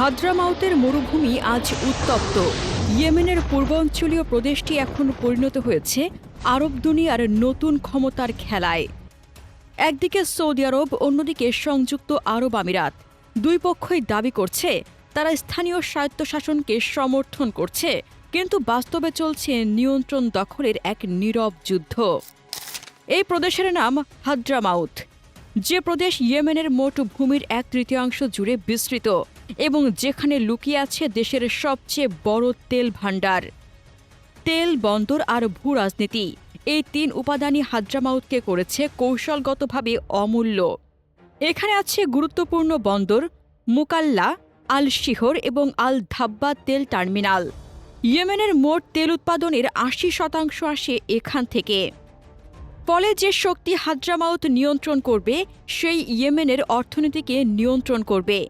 হাদ্রামাউতের মরুভূমি আজ উত্তপ্ত। ইয়েমেনের পূর্বাঞ্চলীয় প্রদেশটি এখন পরিণত হয়েছে আরব দুনিয়ার নতুন ক্ষমতার খেলায়। একদিকে সৌদি আরব, অন্যদিকে সংযুক্ত আরব আমিরাত। দুই পক্ষই দাবি করছে, তারা স্থানীয় স্বায়ত্তশাসনকে সমর্থন করছে, কিন্তু বাস্তবে চলছে নিয়ন্ত্রণ দখলের এক নীরব যুদ্ধ। এই প্রদেশের নাম হাদ্রামাউথ যে প্রদেশ ইয়েমেনের মোট ভূমির এক তৃতীয়াংশ জুড়ে বিস্তৃত এবং যেখানে লুকিয়ে আছে দেশের সবচেয়ে বড় তেল ভাণ্ডার। তেল বন্দর আর ভূ রাজনীতি, এই তিন উপাদানই হাদ্রামাউতকে করেছে কৌশলগতভাবে অমূল্য। এখানে আছে গুরুত্বপূর্ণ বন্দর, মুকাল্লা আল শিহর এবং আল ধাব্বা তেল টার্মিনাল। ইয়েমেনের মোট তেল উৎপাদনের আশি শতাংশ আসে এখান থেকে। ফলে যে শক্তি হাদ্রামাউত নিয়ন্ত্রণ করবে, সেই ইয়েমেনের অর্থনীতিকে নিয়ন্ত্রণ করবে।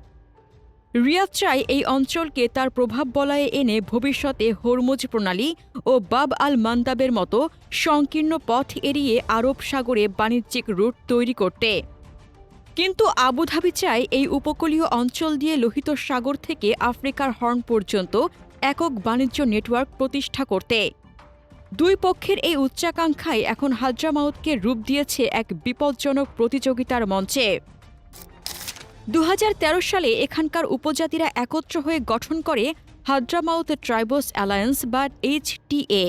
রিয়াদ চায় এই অঞ্চলকে তার প্রভাব বলয়ে এনে ভবিষ্যতে হরমুজ প্রণালী ও বাব আল মান্দাবের মতো সংকীর্ণ পথ এড়িয়ে আরব সাগরে বাণিজ্যিক রুট তৈরি করতে। কিন্তু আবুধাবি চায় এই উপকূলীয় অঞ্চল দিয়ে লোহিত সাগর থেকে আফ্রিকার হর্ন পর্যন্ত একক বাণিজ্য নেটওয়ার্ক প্রতিষ্ঠা করতে। দুই পক্ষের এই উচ্চাকাঙ্ক্ষায় এখন হাদ্রামাউতকে রূপ দিয়েছে এক বিপজ্জনক প্রতিযোগিতার মঞ্চে। দু হাজার তেরো সালে এখানকার উপজাতিরা একত্র হয়ে গঠন করে হাদ্রামাউত ট্রাইবস অ্যালায়েন্স বা এইচটিএ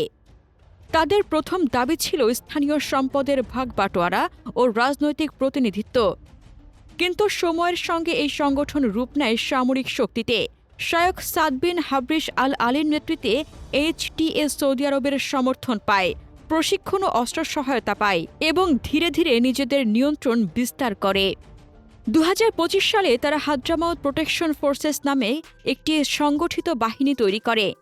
তাদের প্রথম দাবি ছিল স্থানীয় সম্পদের ভাগ বাটোয়ারা ও রাজনৈতিক প্রতিনিধিত্ব। কিন্তু সময়ের সঙ্গে এই সংগঠন রূপ নেয় সামরিক শক্তিতে। শায়ক সাদ বিন হাবরিশ আল আলীর নেতৃত্বে এইচটিএ সৌদি আরবের সমর্থন পায়, প্রশিক্ষণ ও অস্ত্র সহায়তা পায় এবং ধীরে ধীরে নিজেদের নিয়ন্ত্রণ বিস্তার করে। দু হাজার পঁচিশ সালে তারা হাদ্রামাউত প্রোটেকশন ফোর্সেস নামে একটি সংগঠিত বাহিনী তৈরি করে।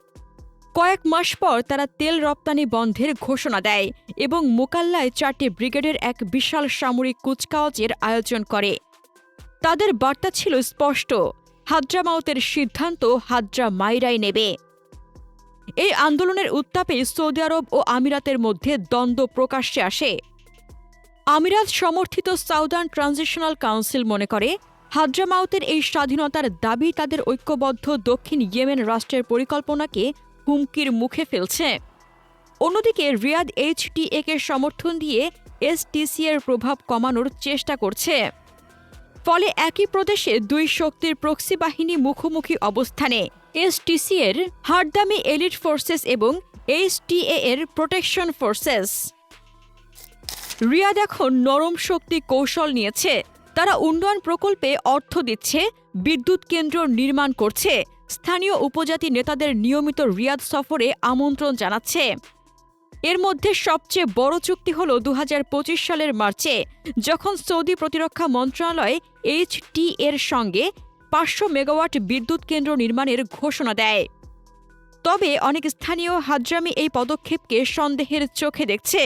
কয়েক মাস পর তারা তেল রপ্তানি বন্ধের ঘোষণা দেয় এবং মোকাল্লায় চারটি ব্রিগেডের এক বিশাল সামরিক কুচকাওয়াজের আয়োজন করে। তাদের বার্তা ছিল স্পষ্ট হাদ্রামাউতের সিদ্ধান্ত হাদ্রা মাইরাই নেবে। এই আন্দোলনের উত্তাপে সৌদি আরব ও আমিরাতের মধ্যে দ্বন্দ্ব প্রকাশ্যে আসে। আমিরাত সমর্থিত সাউদার্ন ট্রানজিশনাল কাউন্সিল মনে করে হাদ্রামাউতের এই স্বাধীনতার দাবি তাদের ঐক্যবদ্ধ দক্ষিণ ইয়েমেন রাষ্ট্রের পরিকল্পনাকে হুমকির মুখে ফেলছে। অন্যদিকে রিয়াদ এইচটিএ কে সমর্থন দিয়ে এসটিসি এর প্রভাব কমানোর চেষ্টা করছে। ফলে একই প্রদেশে দুই শক্তির প্রক্সি বাহিনী মুখোমুখি অবস্থানে এসটিসি এর হারদামি এলিট ফোর্সেস এবং এইচটিএ এর প্রোটেকশন ফোর্সেস। রিয়াদ এখন নরম শক্তি কৌশল নিয়েছে। তারা উন্নয়ন প্রকল্পে অর্থ দিচ্ছে, বিদ্যুৎ কেন্দ্র নির্মাণ করছে। স্থানীয় উপজাতি নেতাদের নিয়মিত রিয়াদ সফরে আমন্ত্রণ জানাচ্ছে। এর মধ্যে সবচেয়ে বড় চুক্তি হল দু হাজার পঁচিশ সালের মার্চে, যখন সৌদি প্রতিরক্ষা মন্ত্রণালয় এইচটি এর সঙ্গে পাঁচশো মেগাওয়াট বিদ্যুৎ কেন্দ্র নির্মাণের ঘোষণা দেয়। তবে অনেক স্থানীয় হাজরামি এই পদক্ষেপকে সন্দেহের চোখে দেখছে।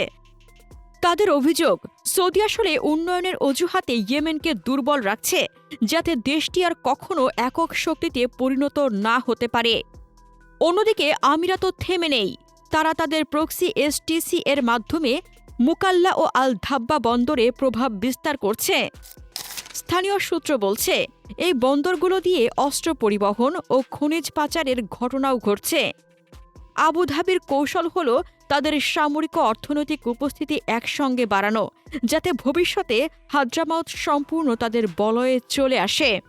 তাদের অভিযোগ, সৌদি আসলে উন্নয়নের অজুহাতে ইয়েমেনকে দুর্বল রাখছে, যাতে দেশটি আর কখনো একক শক্তিতে পরিণত না হতে পারে। অন্যদিকে, আমিরাতও থেমে নেই। তারা তাদের প্রক্সি এসটিসি এর মাধ্যমে মুকাল্লা ও আল ধাব্বা বন্দরে প্রভাব বিস্তার করছে। স্থানীয় সূত্র বলছে, এই বন্দরগুলো দিয়ে অস্ত্র পরিবহন ও খনিজ পাচারের ঘটনাও ঘটছে। আবুধাবির কৌশল হল তাদের সামরিক অর্থনৈতিক উপস্থিতি একসঙ্গে বাড়ানো, যাতে ভবিষ্যতে হাদ্রামাউত সম্পূর্ণ তাদের বলয়ে চলে আসে।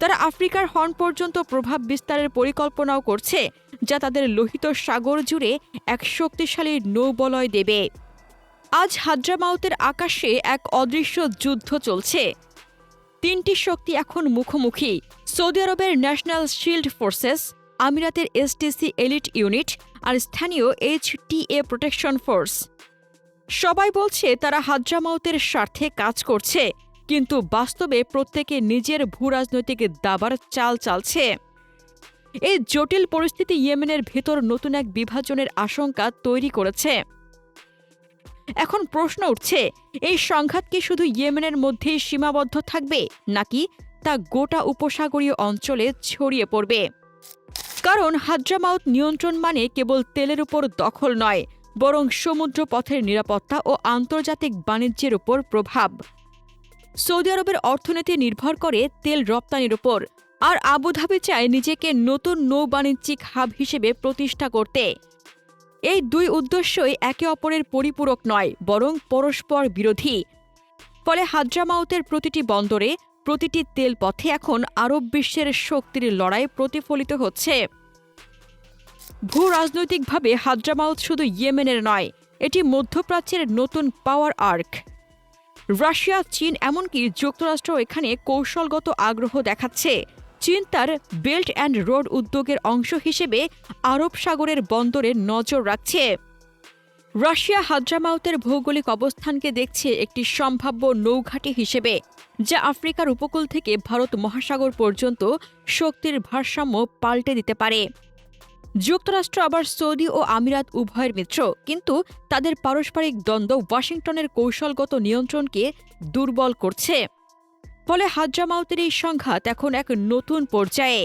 তারা আফ্রিকার হর্ন পর্যন্ত প্রভাব বিস্তারের পরিকল্পনাও করছে, যা তাদের লোহিত সাগর জুড়ে এক শক্তিশালী নৌবলয় দেবে। আজ হাদ্রামাউতের আকাশে এক অদৃশ্য যুদ্ধ চলছে। তিনটি শক্তি এখন মুখোমুখি, সৌদি আরবের ন্যাশনাল শিল্ড ফোর্সেস আমিরাতের এসটিসি এলিট ইউনিট আর স্থানীয় এইচটিএ প্রোটেকশন ফোর্স। সবাই বলছে তারা হাদ্রামাউতের স্বার্থে কাজ করছে, কিন্তু বাস্তবে প্রত্যেকে নিজের ভূ রাজনৈতিক দাবার চাল চালছে। এই জটিল পরিস্থিতি ইয়েমেনের ভেতর নতুন এক বিভাজনের আশঙ্কা তৈরি করেছে। এখন প্রশ্ন উঠছে, এই সংঘাত কি শুধু ইয়েমেনের মধ্যেই সীমাবদ্ধ থাকবে, নাকি তা গোটা উপসাগরীয় অঞ্চলে ছড়িয়ে পড়বে? কারণ হাদ্রামাউত নিয়ন্ত্রণ মানে কেবল তেলের উপর দখল নয়, বরং সমুদ্র পথের নিরাপত্তা ও আন্তর্জাতিক বাণিজ্যের উপর প্রভাব। সৌদি আরবের অর্থনীতি নির্ভর করে তেল রপ্তানির উপর, আর আবুধাবি চায় নিজেকে নতুন নৌবাণিজ্যিক হাব হিসেবে প্রতিষ্ঠা করতে। এই দুই উদ্দেশ্যই একে অপরের পরিপূরক নয়, বরং পরস্পর বিরোধী। ফলে হাদ্রামাউতের প্রতিটি বন্দরে প্রতিটি তেল পথে এখন আরব বিশ্বের শক্তির লড়াই প্রতিফলিত হচ্ছে। ভূ রাজনৈতিকভাবে হাদ্রামাউত শুধু ইয়েমেনের নয়, এটি মধ্যপ্রাচ্যের নতুন পাওয়ার আর্ক। রাশিয়া, চীন এমনকি যুক্তরাষ্ট্র এখানে কৌশলগত আগ্রহ দেখাচ্ছে। চীন তার বেল্ট অ্যান্ড রোড উদ্যোগের অংশ হিসেবে আরব সাগরের বন্দরে নজর রাখছে। রাশিয়া হাদ্রামাউতের ভৌগোলিক অবস্থানকে দেখছে একটি সম্ভাব্য নৌঘাঁটি হিসেবে, যা আফ্রিকার উপকূল থেকে ভারত মহাসাগর পর্যন্ত শক্তির ভারসাম্য পাল্টে দিতে পারে। যুক্তরাষ্ট্র আবার সৌদি ও আমিরাত উভয়ের মিত্র, কিন্তু তাদের পারস্পরিক দ্বন্দ্ব ওয়াশিংটনের কৌশলগত নিয়ন্ত্রণকে দুর্বল করছে। ফলে হাদ্রামাউতের এই সংঘাত এখন এক নতুন পর্যায়ে।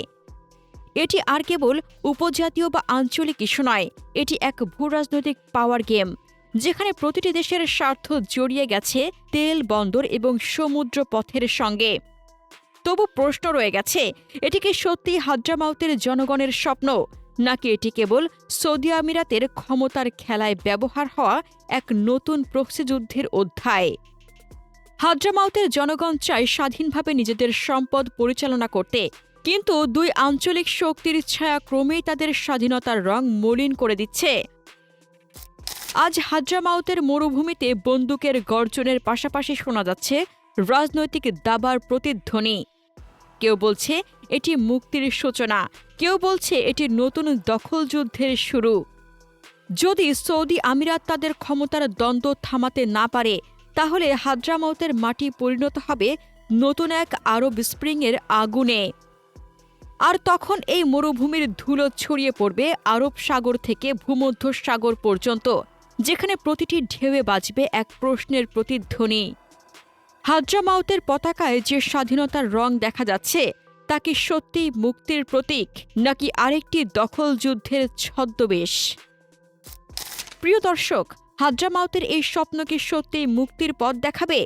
এটি আর কেবল উপজাতীয় বা আঞ্চলিক ইস্যু নয়, এটি এক ভূরাজনৈতিক পাওয়ার গেম, যেখানে প্রতিটি দেশের স্বার্থ জড়িয়ে গেছে তেল, বন্দর এবং সমুদ্র পথের সঙ্গে। তবু প্রশ্ন রয়ে গেছে, এটি কি সত্যি হাদ্রামাউতের জনগণের স্বপ্ন? নাকি এটি কেবল সৌদি আমিরাতের ক্ষমতার খেলায় ব্যবহার হওয়া এক নতুন প্রক্সিযুদ্ধের অধ্যায়? হাদ্রামাউতের জনগণ চায় স্বাধীনভাবে নিজেদের সম্পদ পরিচালনা করতে, কিন্তু দুই আঞ্চলিক শক্তির ছায়া ক্রমেই তাদের স্বাধীনতার রং মলিন করে দিচ্ছে। আজ হাদ্রামাউতের মরুভূমিতে বন্দুকের গর্জনের পাশাপাশি শোনা যাচ্ছে রাজনৈতিক দাবার প্রতিধ্বনি। কেউ বলছে এটি মুক্তির সূচনা। কেউ বলছে এটি নতুন দখল যুদ্ধের শুরু। যদি সৌদি আমিরাত তাদের ক্ষমতার দ্বন্দ্ব থামাতে না পারে, তাহলে হাদ্রামাউতের মাটি পরিণত হবে নতুন এক আরব স্প্রিংয়ের আগুনে। আর তখন এই মরুভূমির ধুলো ছড়িয়ে পড়বে আরব সাগর থেকে ভূমধ্য সাগর পর্যন্ত, যেখানে প্রতিটি ঢেউয়ে বাজবে এক প্রশ্নের প্রতিধ্বনি। হাদ্রামাউতের পতাকায় যে স্বাধীনতার রং দেখা যাচ্ছে তা কি সত্যিই মুক্তির প্রতীক নাকি আরেকটি দখল যুদ্ধের ছদ্মবেশ? প্রিয় দর্শক হাদ্রামাউতের এই স্বপ্ন কি সত্যিই মুক্তির পথ দেখাবে?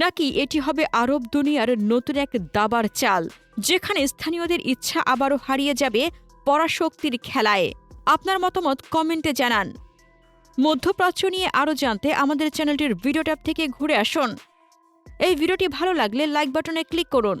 নাকি এটি হবে আরব দুনিয়ার নতুন এক দাবার চাল, যেখানে স্থানীয়দের ইচ্ছা আবারও হারিয়ে যাবে পরাশক্তির খেলায়? আপনার মতামত কমেন্টে জানান। মধ্যপ্রাচ্য নিয়ে আরও জানতে আমাদের চ্যানেলটির ভিডিও ট্যাব থেকে ঘুরে আসুন। এই ভিডিওটি ভালো লাগলে লাইক বাটনে ক্লিক করুন।